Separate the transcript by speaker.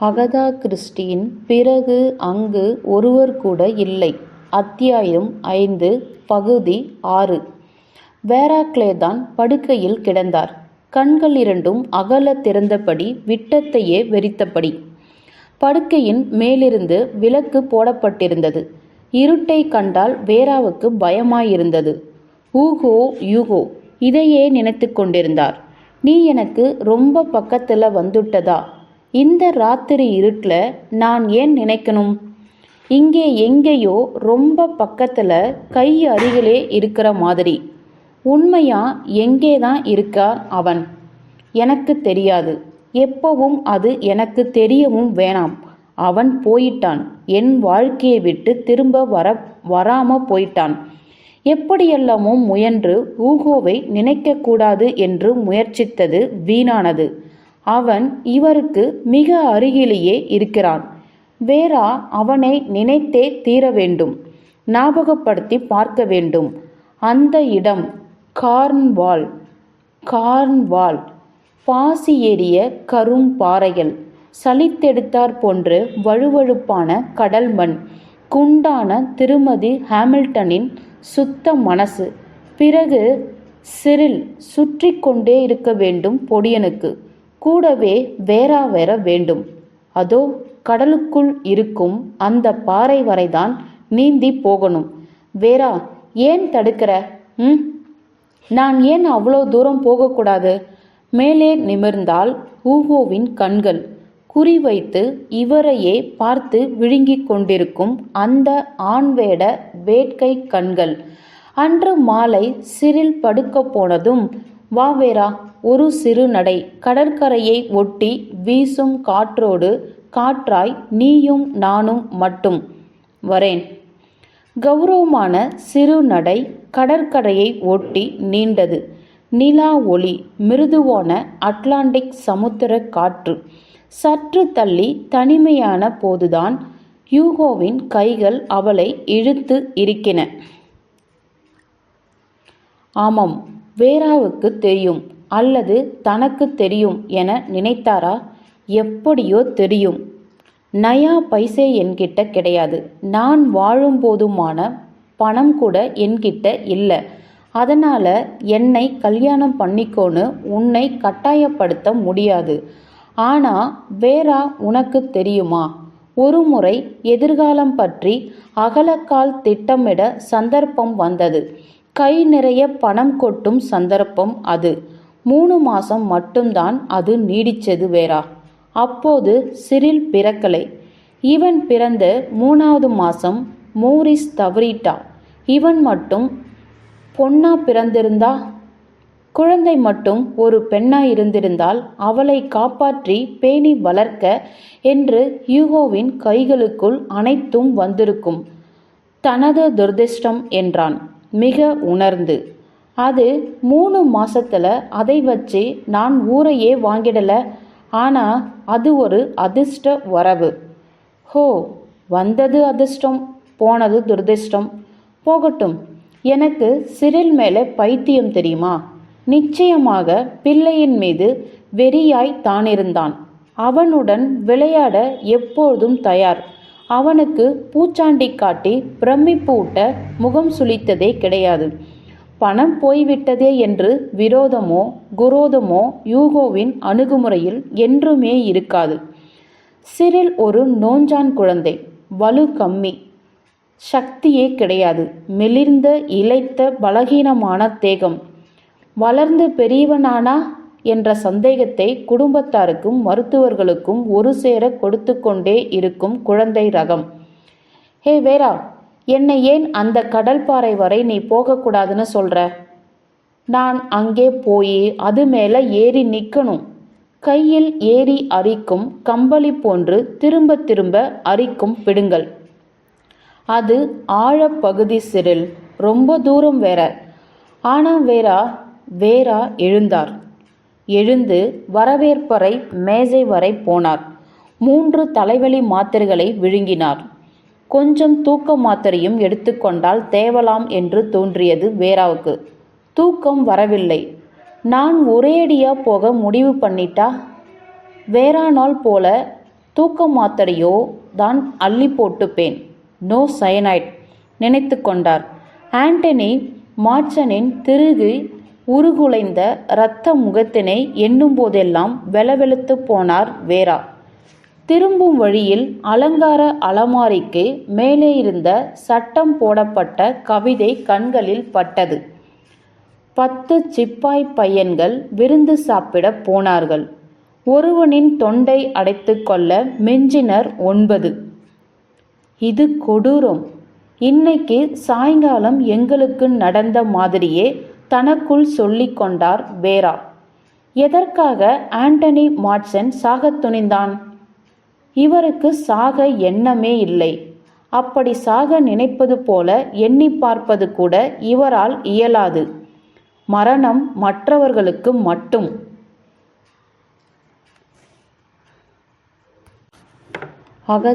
Speaker 1: Agatha கிறிஸ்டியின் பிறகு அங்கு ஒருவர் கூட இல்லை. அத்தியாயம் ஐந்து பகுதி ஆறு. வேராக்லேதான் படுக்கையில் கிடந்தார். கண்கள் இரண்டும் அகல திறந்தபடி விட்டத்தையே வெறித்தபடி. படுக்கையின் மேலிருந்து விளக்கு போடப்பட்டிருந்தது. இருட்டை கண்டால் வேராவுக்கு பயமாயிருந்தது. ஊகோ யூகோ இதையே நினைத்து கொண்டிருந்தார். நீ எனக்கு ரொம்ப பக்கத்தில் வந்துட்டதா? இந்த ராத்திரி இருட்டில் நான் ஏன் நினைக்கணும்? இங்கே எங்கேயோ ரொம்ப பக்கத்தில் கை அருகிலே இருக்கிற மாதிரி. உண்மையா எங்கே தான் இருக்கான் அவன்? எனக்கு தெரியாது. எப்பவும் அது எனக்கு தெரியவும் வேணாம். அவன் போயிட்டான். என் வாழ்க்கையை விட்டு திரும்ப வர வராம போயிட்டான். எப்படியெல்லாமோ முயன்று ஊகோவை நினைக்கக்கூடாது என்று முயற்சித்தது வீணானது. அவன் இவருக்கு மிக அருகிலேயே இருக்கிறான். வேறா அவனை நினைத்தே தீர வேண்டும் ஞாபகப்படுத்தி பார்க்க வேண்டும். அந்த இடம் கார்ன்வால் கார்ன்வால். பாசி ஏறிய கரும் பாறைகள் சலித்தெடுத்தாற் போன்று வழுவழுப்பான கடல் மண் குண்டான திருமதி ஹாமில்டனின் சுத்த மனசு. பிறகு சிறில் சுற்றி கொண்டே இருக்க வேண்டும் பொடியனுக்கு. கூடவே வேறா வேற வேண்டும். அதோ கடலுக்குள் இருக்கும் அந்த பாறை வரைதான் நீந்தி போகணும். வேறா ஏன் தடுக்கிற? ம்? நான் ஏன் அவ்வளோ தூரம் போகக்கூடாது? மேலே நிமிர்ந்தால் ஊகோவின் கண்கள். குறிவைத்து இவரையே பார்த்து விழுங்கிக் கொண்டிருக்கும் அந்த ஆண்வேட வேட்கை கண்கள். அன்று மாலை சிறில் படுக்க போனதும் வாவேரா ஒரு சிறு நடை. கடற்கரையை ஒட்டி வீசும் காற்றோடு காற்றாய் நீயும் நானும் மட்டும் வரேன். கௌரவமான சிறு நடை கடற்கரையை ஒட்டி நீண்டது. நிலா ஒளி மிருதுவான அட்லாண்டிக் சமுத்திர காற்று. சற்று தள்ளி தனிமையான போதுதான் யூகோவின் கைகள் அவளை இழுத்து இருக்கின ஆமாம் வேராவுக்கு தெரியும் அல்லது தனக்கு தெரியும் என நினைத்தாரா? எப்படியோ தெரியும். நயா பைசே என்கிட்ட கிடையாது. நான் வாழும் போதுமான பணம் கூட என்கிட்ட இல்லை. அதனால் என்னை கல்யாணம் பண்ணிக்கோன்னு உன்னை கட்டாயப்படுத்த முடியாது. ஆனால் வேறா உனக்கு தெரியுமா? ஒரு முறை எதிர்காலம் பற்றி அகலக்கால் திட்டமிட சந்தர்ப்பம் வந்தது. கை நிறைய பணம் கொட்டும் சந்தர்ப்பம் அது. மூணு மாதம் மட்டும்தான் அது நீடிச்சது வேறா. அப்போது சிறில் பிறக்கலை. இவன் பிறந்த மூணாவது மாதம் மோரிஸ் தவறிட்டா. இவன் மட்டும் பொண்ணா பிறந்திருந்தா? குழந்தை மட்டும் ஒரு பெண்ணா இருந்திருந்தால் அவளை காப்பாற்றி பேணி வளர்க்க என்று யூகோவின் கைகளுக்குள் அனைத்தும் வந்திருக்கும். தனது துரதிர்ஷ்டம் என்றான். மிக உணர்ந்து. அது மூணு மாசத்துல அதை வச்சு நான் ஊரையே வாங்கிடல. ஆனா அது ஒரு அதிர்ஷ்ட வரவு ஹோ வந்தது அதிர்ஷ்டம் போனது துரதிர்ஷ்டம். போகட்டும் எனக்கு சிறில் மேலே பைத்தியம் தெரியுமா? நிச்சயமாக பிள்ளையின் மீது வெறியாய் தானிருந்தான். அவனுடன் விளையாட எப்போதும் தயார். அவனுக்கு பூச்சாண்டி காட்டி பிரமிப்பு ஊட்ட முகம் சுளித்ததே கிடையாது. பணம் போய்விட்டதே என்று விரோதமோ குரோதமோ யூகோவின் அணுகுமுறையில் என்றுமே இருக்காது. சிறில் ஒரு நோஞ்சான் குழந்தை வலு கம்மி. சக்தியே கிடையாது. மெலிர்ந்த இளைத்த பலகீனமான தேகம். வளர்ந்து பெரியவனானா? என்ற சந்தேகத்தை குடும்பத்தாருக்கும் மருத்துவர்களுக்கும் ஒரு சேர கொடுத்து கொண்டே இருக்கும் குழந்தை ரகம். ஹே வேரா என்னை ஏன் அந்த கடல்பாறை வரை நீ போகக்கூடாதுன்னு சொல்ற? நான் அங்கே போய் அது மேலே ஏறி நிற்கணும் கையில் ஏறி அரிக்கும் கம்பளி போன்று திரும்ப திரும்ப அரிக்கும் பிடுங்கள் அது ஆழப்பகுதி சிறில் ரொம்ப தூரம் வேற. ஆனா வேறா வேறா எழுந்தார். எழுந்து வரவேற்பறை மேஜை வரை போனார். மூன்று தலைவலி மாத்திரைகளை விழுங்கினார். கொஞ்சம் தூக்க மாத்திரையும் எடுத்துக்கொண்டால் தேவலாம் என்று தோன்றியது வேராவுக்கு தூக்கம் வரவில்லை. நான் ஒரேடியா போக முடிவு பண்ணிட்டா? வேறானால் போல தூக்க மாத்திரையோ தான் அள்ளி போட்டுப்பேன். No cyanide. நினைத்து கொண்டார். ஆண்டனி மார்ச்சனின் திருகு உருகுலைந்த இரத்த முகத்தினை எண்ணும் போதெல்லாம் வெலவெலுத்து போனார் வேரா திரும்பும் வழியில் அலங்கார அலமாரிக்கு மேலே இருந்த சட்டம் போடப்பட்ட கவிதை கண்களில் பட்டது. பத்து சிப்பாய் பையன்கள் விருந்து சாப்பிட போனார்கள். ஒருவனின் தொண்டை அடைத்து கொள்ள மெஞ்சினர் ஒன்பது. இது கொடூரம். இன்னைக்கு சாயங்காலம் எங்களுக்கு நடந்த மாதிரியே தனக்குள் சொல்லிக் கொண்டார் வேரா எதற்காக ஆண்டனி மாட்சன் சாகத் துணிந்தான்? இவருக்கு சாக எண்ணமே இல்லை. அப்படி சாக நினைப்பது போல எண்ணி பார்ப்பது கூட இவரால் இயலாது. மரணம் மற்றவர்களுக்கு மட்டும். அகத